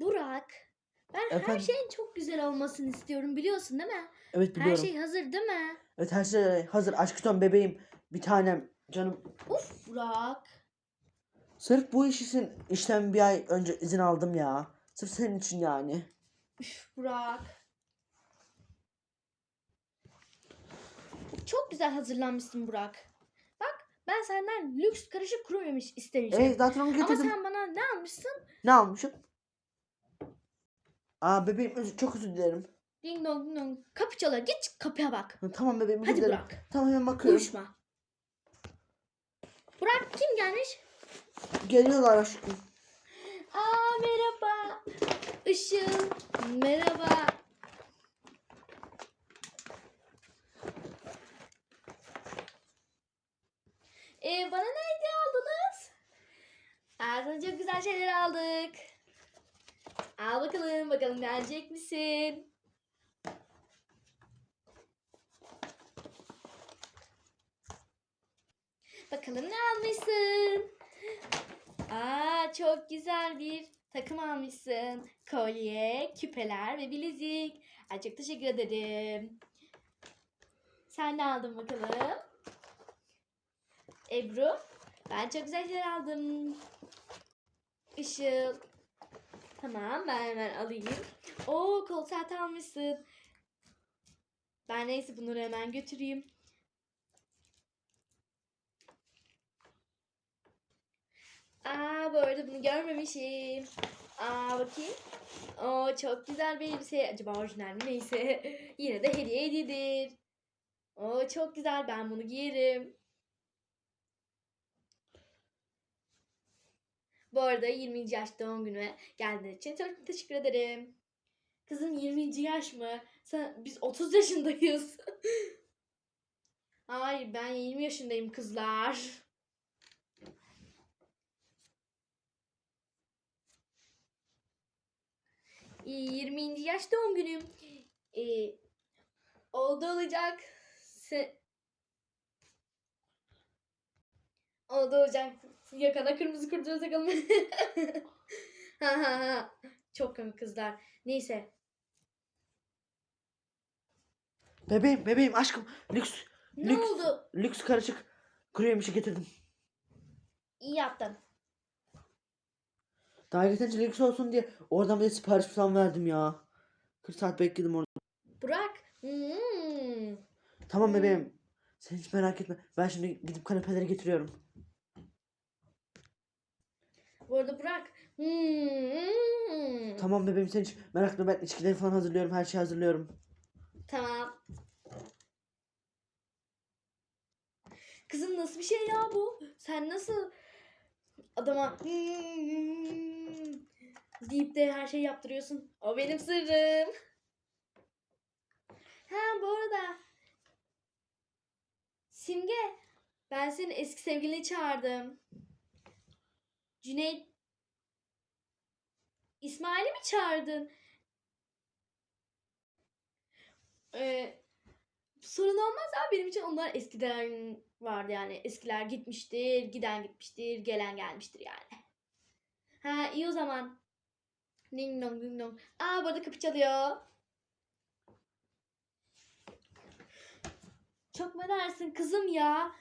Burak, ben her Efendim? şeyin çok güzel olmasını istiyorum biliyorsun değil mi? Evet Her biliyorum. şey hazır değil mi? Evet her şey hazır. Aşk son bebeğim. Bir tanem. Canım. Uf Burak. Sırf bu iş için işten bir ay önce izin aldım ya. Sırf senin için yani. Üf Burak. Çok güzel hazırlanmışsın Burak. Bak ben senden lüks karışık kuru yemiş istemiştim. Evet zaten onu Ama getirdim. sen bana ne almışsın? Ne almışım? Aa bebeğim öz- çok özür dilerim. Ding dong ding dong. Kapı çalıyor. Git kapıya bak. Tamam bebeğim özür Hadi dilerim. Burak. Tamam hemen bakıyorum. Konuşma. Burak kim gelmiş? Geliyorlar aşkım. Aa merhaba. Işıl. Merhaba. Ee, bana ne hediye aldınız? Aa, sana çok güzel şeyler aldık. Al bakalım bakalım beğenecek misin? Bakalım ne almışsın? Aa çok güzel bir takım almışsın. Kolye, küpeler ve bilezik. Ay çok teşekkür ederim. Sen ne aldın bakalım? Ebru. Ben çok güzel şeyler aldım. Işıl. Tamam ben hemen alayım. Oo kol saati almışsın. Ben neyse bunları hemen götüreyim. Aa bu arada bunu görmemişim. Aa bakayım. Oo çok güzel bir elbise. Acaba orijinal mi? Neyse. Yine de hediye hediyedir. Oo çok güzel. Ben bunu giyerim. Bu arada 20. yaş doğum günüme geldiğin için çok teşekkür ederim. Kızım 20. yaş mı? Sen, biz 30 yaşındayız. Hayır ben 20 yaşındayım kızlar. Ee, 20. yaş doğum günüm. Ee, oldu olacak. Se oldu olacak. Yakana kırmızı kurtuluş takalım. ha ha ha. Çok komik kızlar. Neyse. Bebeğim bebeğim aşkım. Lüks. Ne Lüks. oldu? Lüks karışık. Kuru yemişi getirdim. İyi yaptın. Daha yeterince lüks olsun diye oradan bir de sipariş falan verdim ya. 40 saat bekledim orada. Burak. Hmm. Tamam Hmm. bebeğim. Sen hiç merak etme. Ben şimdi gidip kanepeleri getiriyorum. Bu arada Burak. Hmm. Tamam bebeğim sen hiç merak etme. Ben içkileri falan hazırlıyorum. Her şeyi hazırlıyorum. Tamam. Kızım nasıl bir şey ya bu? Sen nasıl adama "Hmm" deyip de her şeyi yaptırıyorsun? O benim sırrım. Ha bu arada Simge ben senin eski sevgilini çağırdım. Cüneyt İsmail'i mi çağırdın? Ee, sorun olmaz abi benim için onlar eskiden vardı yani eskiler gitmiştir, giden gitmiştir, gelen gelmiştir yani. Ha iyi o zaman. Ding dong ding dong. Aa burada kapı çalıyor. Çok mu dersin kızım ya?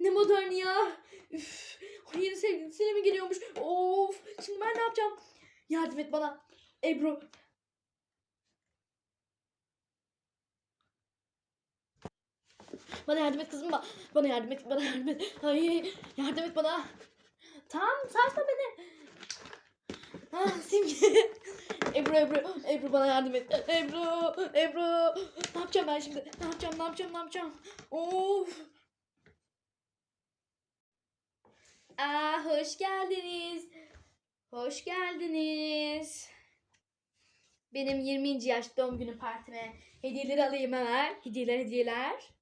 Ne modern ya? Üf, yeni sevgilisine mi geliyormuş? Of, şimdi ben ne yapacağım? Yardım et bana. Ebru, Bana yardım et kızım. ba- Bana yardım et. Bana yardım et. Ay, yardım et bana. Tamam sarsma beni. Ah Simge. Ebru Ebru. Ebru bana yardım et. Ebru. Ebru. Ne yapacağım ben şimdi? Ne yapacağım? Ne yapacağım? Ne yapacağım? Of. Aa hoş geldiniz. Hoş geldiniz. Benim 20. yaş doğum günü partime hediyeleri alayım hemen. Hediyeler hediyeler.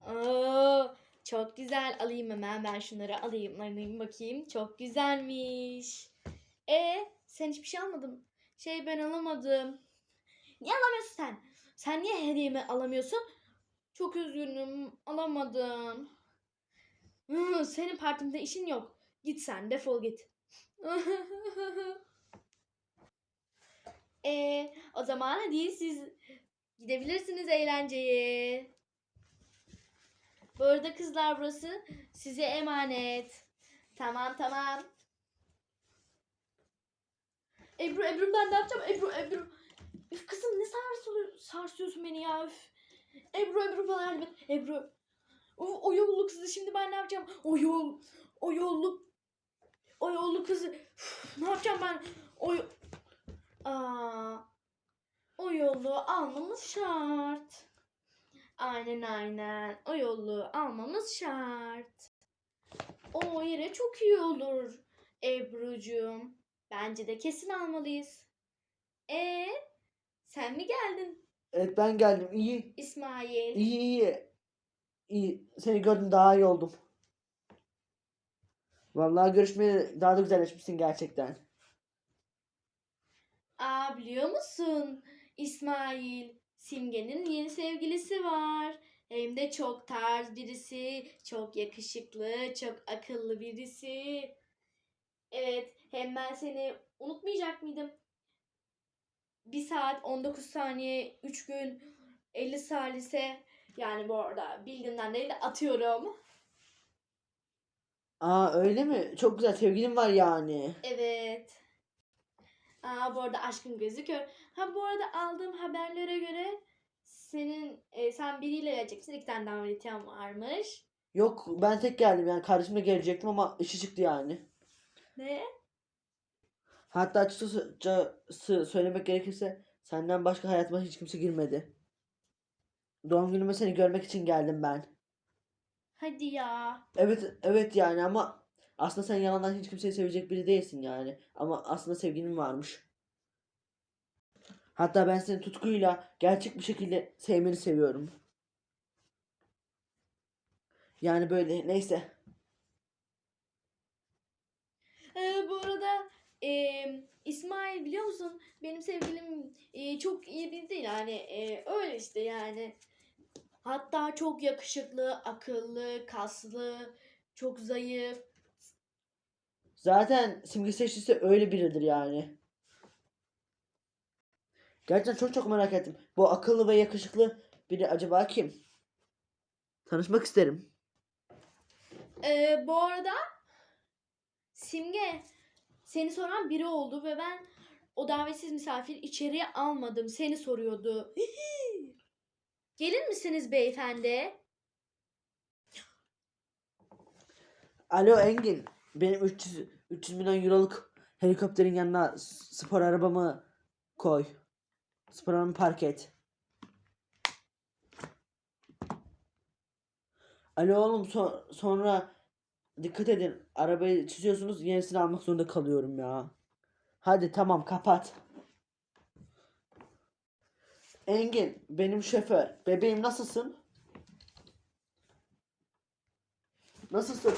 Oo, çok güzel. Alayım hemen ben şunları alayım. Alayım bakayım. Çok güzelmiş. E sen hiçbir şey almadın. Şey ben alamadım. Niye alamıyorsun sen? Sen niye hediyemi alamıyorsun? Çok üzgünüm. Alamadım. Senin partimde işin yok. Git sen defol git. e, o zaman hadi siz gidebilirsiniz eğlenceye. Bu arada kızlar burası size emanet. Tamam tamam. Ebru Ebru ben ne yapacağım? Ebru Ebru. Üf kızım ne sarsıyorsun beni ya. Üf. Ebru et. Ebru. O, o yollu kızı şimdi ben ne yapacağım? O yol. O yollu. O yollu kızı. Üf, ne yapacağım ben? O Aa, o yolu almamız şart. Aynen aynen. O yolu almamız şart. O yere çok iyi olur Ebru'cum. Bence de kesin almalıyız. E sen mi geldin Evet ben geldim. İyi. İsmail? İyi iyi. İyi. Seni gördüm daha iyi oldum. Vallahi görüşmeye daha da güzelleşmişsin gerçekten. Aa biliyor musun İsmail? Simge'nin yeni sevgilisi var. Hem de çok tarz birisi, çok yakışıklı, çok akıllı birisi. Evet, hem ben seni unutmayacak mıydım? 1 saat 19 saniye, 3 gün 50 salise yani bu arada bildiğimden değil de atıyorum. Aa öyle mi? Çok güzel sevgilin var yani. Evet. Aa bu arada aşkın gözüküyor. Ha bu arada aldığım haberlere göre senin e, sen biriyle geleceksin. İki tane davetiyen varmış. Yok ben tek geldim yani kardeşimle gelecektim ama işi çıktı yani. Ne? Hatta açıkçası söylemek gerekirse senden başka hayatıma hiç kimse girmedi. Doğum günüme seni görmek için geldim ben. Hadi ya. Evet evet yani ama aslında sen yalandan hiç kimseyi sevecek biri değilsin yani. Ama aslında sevgilin varmış. Hatta ben seni tutkuyla gerçek bir şekilde sevmeni seviyorum. Yani böyle neyse. Ee, bu arada e, İsmail biliyor musun? Benim sevgilim e, çok iyi biri değil. Yani e, öyle işte yani. Hatta çok yakışıklı, akıllı, kaslı, çok zayıf. Zaten simge seçtiyse öyle biridir yani. Gerçekten çok çok merak ettim. Bu akıllı ve yakışıklı biri acaba kim? Tanışmak isterim. Ee, bu arada Simge seni soran biri oldu ve ben o davetsiz misafir içeriye almadım. Seni soruyordu. Gelir misiniz beyefendi? Alo Engin. Benim 300, 300 milyon euroluk helikopterin yanına spor arabamı koy. Spor arabamı park et. Alo oğlum so- sonra dikkat edin. Arabayı çiziyorsunuz yenisini almak zorunda kalıyorum ya. Hadi tamam kapat. Engin benim şoför. Bebeğim nasılsın? Nasılsın?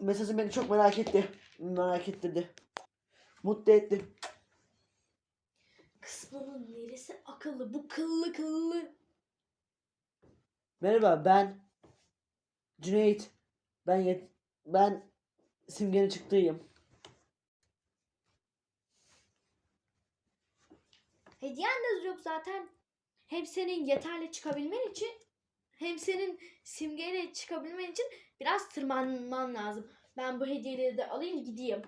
Mesajın beni çok merak etti. Merak ettirdi. Mutlu etti. Kız bunun neresi akıllı? Bu kıllı kıllı. Merhaba ben Cüneyt. Ben yet ben Simge'nin çıktığıyım. Hediyen de yok zaten. Hem senin yeterli çıkabilmen için hem senin simgeyle çıkabilmen için biraz tırmanman lazım. Ben bu hediyeleri de alayım gideyim.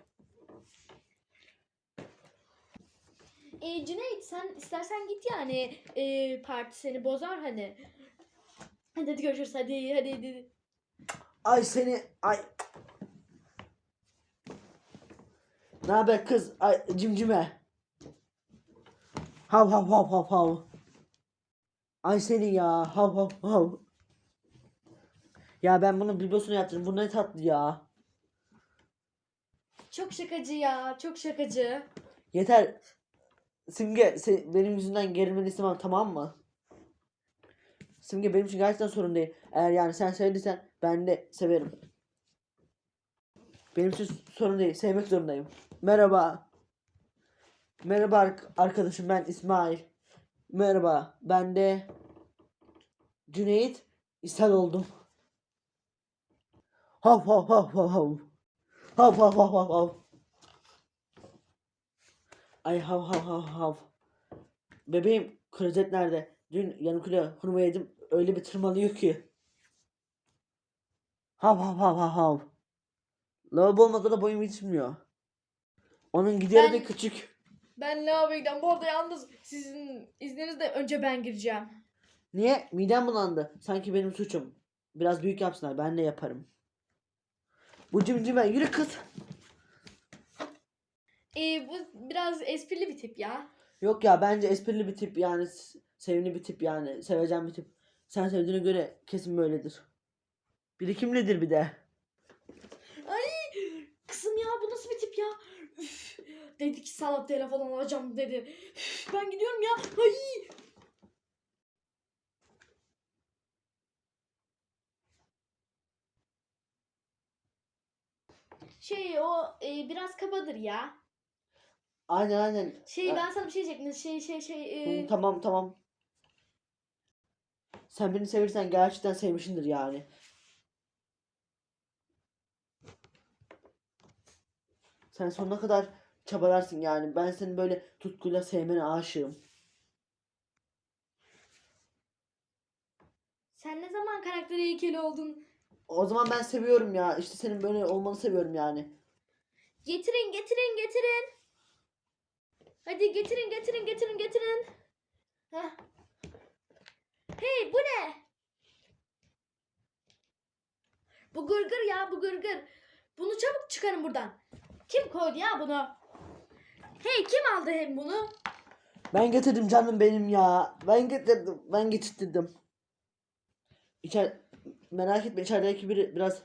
E, Cüneyt sen istersen git yani e, parti seni bozar hani. Hadi, hadi görüşürüz hadi hadi hadi. Ay seni ay. Ne haber kız? Ay cimcime. Hav hav hav hav hav. Ay seni ya. Hav hav hav. Ya ben bunun biblosunu yaptırdım. Bu ne tatlı ya. Çok şakacı ya çok şakacı. Yeter. Simge se- benim yüzümden gerilmeni istemem tamam mı? Simge benim için gerçekten sorun değil. Eğer yani sen sevdiysen ben de severim. Benim için sorun değil. Sevmek zorundayım. Merhaba. Merhaba ark- arkadaşım ben İsmail. Merhaba. Ben de Cüneyt İshal oldum. Hav hav hav hav hav. Hav hav hav hav hav. Ay hav hav hav hav. Bebeğim klozet nerede? Dün yanımkıyla hurma yedim. Öyle bir tırmalıyor ki. Hav hav hav hav hav. Lavabo olmasa da boyum yetişmiyor. Onun gideri de küçük. Ben lavaboya gideceğim. Bu arada yalnız sizin izninizle önce ben gireceğim. Niye? Midem bulandı. Sanki benim suçum. Biraz büyük yapsınlar. Ben de yaparım. Bu cimcime yürü kız. Ee, bu biraz esprili bir tip ya. Yok ya bence esprili bir tip yani s- sevimli bir tip yani sevecen bir tip. Sen sevdiğine göre kesin böyledir. Birikimlidir bir de. Ay kızım ya bu nasıl bir tip ya? Üf, dedi ki sana telefon alacağım dedi. Üf, ben gidiyorum ya. Ay. Şey o e, biraz kabadır ya. Aynen aynen. Şey ben sana bir şey diyecektim. Şey şey şey. e, Tamam tamam. Sen beni sevirsen gerçekten sevmişindir yani. Sen sonuna kadar çabalarsın yani. Ben seni böyle tutkuyla sevmene aşığım. Sen ne zaman karakter heykeli oldun? O zaman ben seviyorum ya. İşte senin böyle olmanı seviyorum yani. Getirin getirin getirin. Hadi getirin getirin getirin getirin. Heh. Hey bu ne? Bu gırgır ya bu gırgır. Bunu çabuk çıkarın buradan. Kim koydu ya bunu? Hey kim aldı hem bunu? Ben getirdim canım benim ya. Ben getirdim. Ben getirttirdim. İçer merak etme içerideki biri biraz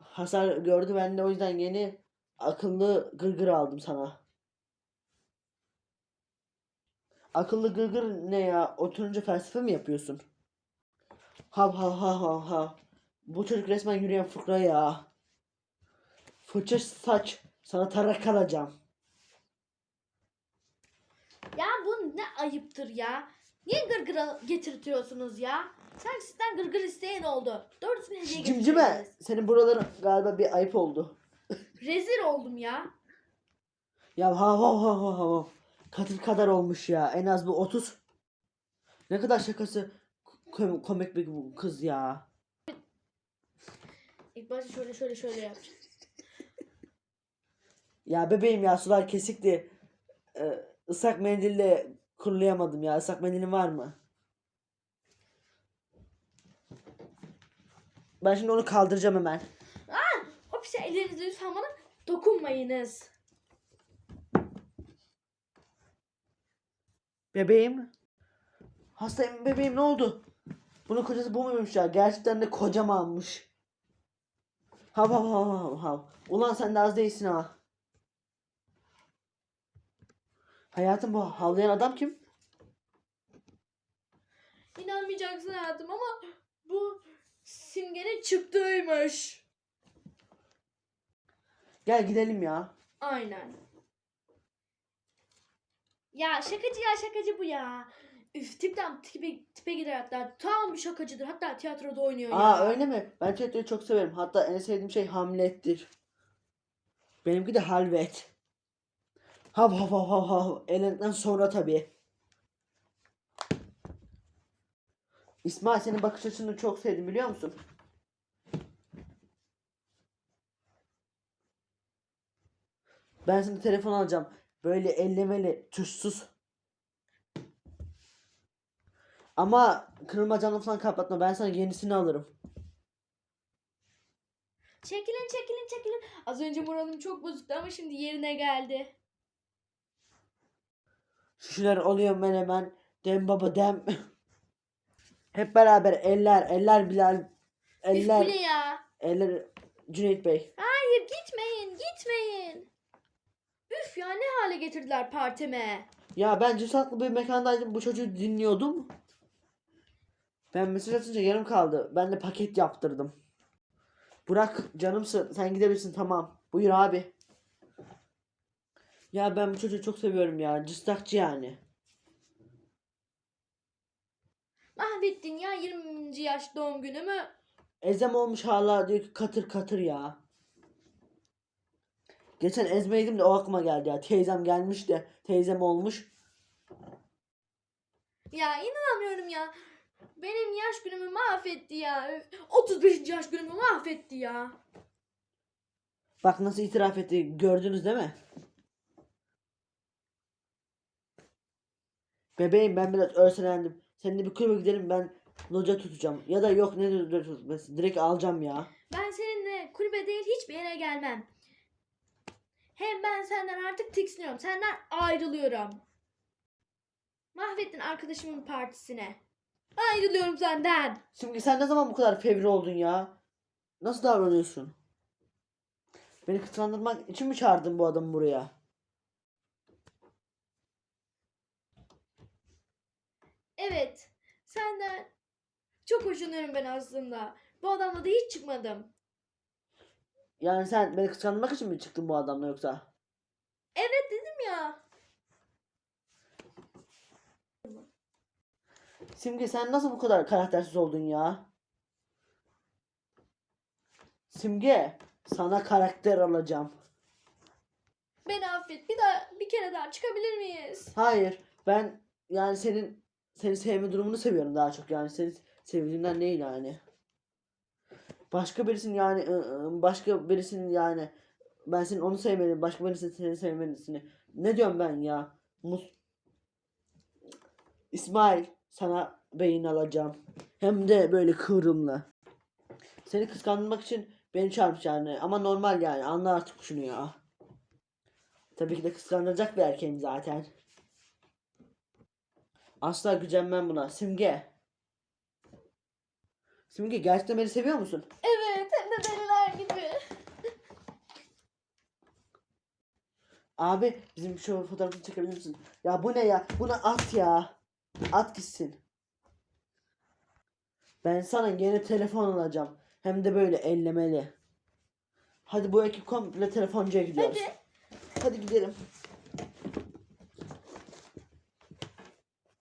hasar gördü. Ben de o yüzden yeni akıllı gırgır aldım sana. Akıllı gırgır ne ya? Oturunca felsefe mi yapıyorsun? Hav hav hav hav hav. Bu çocuk resmen yürüyen fıkra ya. Fırça saç. Sana tarak kalacağım. Ya bu ne ayıptır ya. Niye gırgıra getirtiyorsunuz ya? Sanki sizden gırgır isteyen oldu. Doğrusunu hediye Cimcime getirdiniz. senin buraların galiba bir ayıp oldu. Rezil oldum ya. Ya ha ha ha ha ha. Katır kadar olmuş ya. En az bu 30. Ne kadar şakası kom- komik bir bu kız ya. İlk başta şöyle şöyle şöyle yapacağım. Ya bebeğim ya sular kesikti. Ee, ıslak mendille kurulayamadım ya. Islak mendilin var mı? Ben şimdi onu kaldıracağım hemen. O pis ellerinizi lütfen bana dokunmayınız. Bebeğim. Hastayım bebeğim ne oldu? Bunun kocası bu muymuş ya? Gerçekten de kocamanmış. Hav hav hav hav hav. Ulan sen de az değilsin ha. Hayatım bu havlayan adam kim? İnanmayacaksın hayatım ama bu simgenin çıktığıymış. Gel gidelim ya. Aynen. Ya şakacı ya şakacı bu ya. Üf tipten tipe, tipe girer hatta. Tam bir şakacıdır. Hatta tiyatroda oynuyor ya. Aa öyle mi? Ben tiyatroyu çok severim. Hatta en sevdiğim şey Hamlet'tir. Benimki de Halvet. Hav hav hav hav hav. Elendikten sonra tabii. İsmail senin bakış açını çok sevdim biliyor musun? Ben şimdi telefon alacağım. Böyle ellemeli, tuşsuz. Ama kırılma camını falan kapatma. Ben sana yenisini alırım. Çekilin çekilin çekilin. Az önce moralim çok bozuktu ama şimdi yerine geldi. Şişler oluyor menemen. Dem baba dem. Hep beraber eller, eller Bilal. Üf Eller, ne ya? eller Cüneyt Bey. Hayır gitmeyin gitmeyin. Üf ya ne hale getirdiler partime. Ya ben cesatlı bir mekandaydım. Bu çocuğu dinliyordum. Ben mesaj atınca yarım kaldı. Ben de paket yaptırdım. Burak canımsın. Sen gidebilirsin tamam. Buyur abi. Ya ben bu çocuğu çok seviyorum ya. Cıstakçı yani. Mahvettin ya 20. yaş doğum günümü. Ezem olmuş hala diyor ki katır katır ya. Geçen ezmeydim de o aklıma geldi ya. Teyzem gelmiş de teyzem olmuş. Ya inanamıyorum ya. Benim yaş günümü mahvetti ya. Öf, 35. yaş günümü mahvetti ya. Bak nasıl itiraf etti gördünüz değil mi? Bebeğim ben biraz örselendim. Seninle bir kulübe gidelim ben loca tutacağım. Ya da yok ne loca tutması direkt alacağım ya. Ben seninle kulübe değil hiçbir yere gelmem. Hem ben senden artık tiksiniyorum. Senden ayrılıyorum. Mahvettin arkadaşımın partisine. Ayrılıyorum senden. Şimdi sen ne zaman bu kadar fevri oldun ya? Nasıl davranıyorsun? Beni kıskandırmak için mi çağırdın bu adamı buraya? Evet. Senden çok hoşlanıyorum ben aslında. Bu adamla da hiç çıkmadım. Yani sen beni kıskandırmak için mi çıktın bu adamla yoksa? Evet dedim ya. Simge sen nasıl bu kadar karaktersiz oldun ya? Simge sana karakter alacağım. Beni affet. Bir daha bir kere daha çıkabilir miyiz? Hayır ben yani senin seni sevme durumunu seviyorum daha çok yani seni sevdiğimden değil yani. Başka birisinin yani başka birisinin yani ben senin onu sevmeliyim başka birisinin seni sevmelisini. Ne diyorum ben ya? Mus İsmail sana beyin alacağım. Hem de böyle kıvrımlı. Seni kıskandırmak için beni çağırmış yani ama normal yani anla artık şunu ya. Tabii ki de kıskandıracak bir erkeğim zaten. Asla gücenmem buna. Simge. Simge gerçekten beni seviyor musun? Evet hem de deliler gibi. Abi bizim şu fotoğrafını çekebilir misin? Ya bu ne ya? Buna at ya. At gitsin. Ben sana yeni telefon alacağım. Hem de böyle ellemeli. Hadi bu ekip komple telefoncuya gidiyoruz. Hadi. Hadi gidelim.